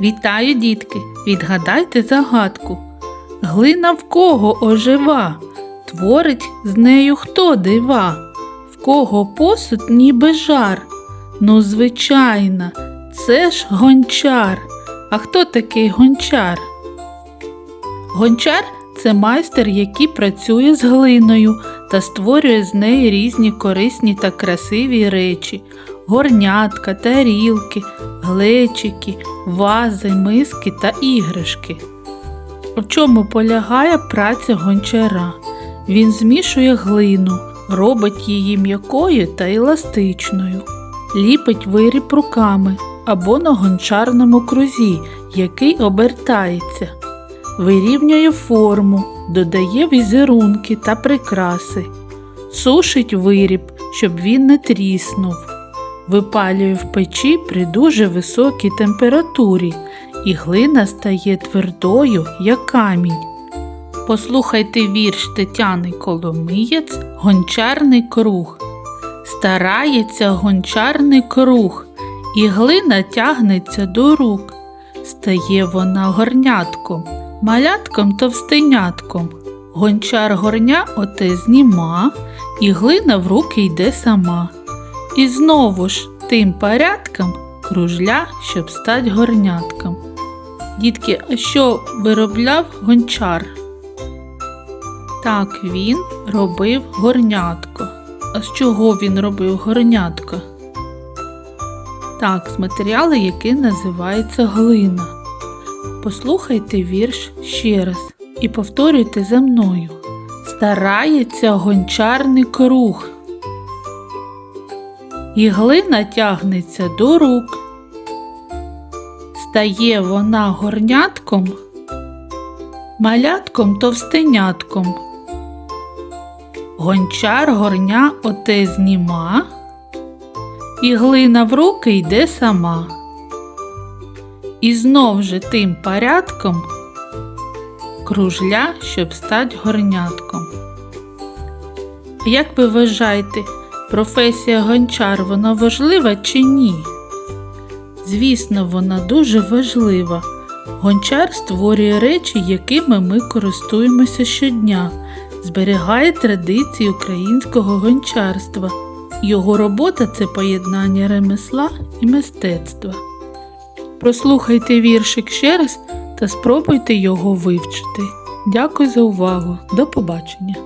Вітаю, дітки! Відгадайте загадку. Глина в кого ожива? Творить з нею хто дива? В кого посуд ніби жар? Ну, звичайно, це ж гончар. А хто такий гончар? Гончар це майстер, який працює з глиною та створює з неї різні корисні та красиві речі: горнятка, тарілки, глечики, вази, миски та іграшки. В чому полягає праця гончара? Він змішує глину, робить її м'якою та еластичною, ліпить виріб руками або на гончарному крузі, який обертається, вирівнює форму, додає візерунки та прикраси, сушить виріб, щоб він не тріснув, випалює в печі при дуже високій температурі, і глина стає твердою, як камінь. Послухайте вірш Тетяни Коломиєць Гончарний круг. Старається гончарний круг, і глина тягнеться до рук. Стає вона горнятком, малятком товстенятком. Гончар горня оте зніма, і глина в руки йде сама. І знову ж тим порядком кружля, щоб стать горнятком. Дітки, а що виробляв гончар? Так, він робив горнятко. А з чого він робив горнятко? Так, з матеріалу, який називається глина. Послухайте вірш ще раз і повторюйте за мною. Старається гончарний круг. І глина тягнеться до рук. Стає вона горнятком, малятком товстенятком. Гончар горня оте зніма, і глина в руки йде сама. І знов же тим порядком кружля, щоб стать горнятком. Як ви вважаєте, професія гончар вона важлива чи ні? Звісно, вона дуже важлива. Гончар створює речі, якими ми користуємося щодня, зберігає традиції українського гончарства. Його робота це поєднання ремесла і мистецтва. Прослухайте віршик ще раз та спробуйте його вивчити. Дякую за увагу. До побачення!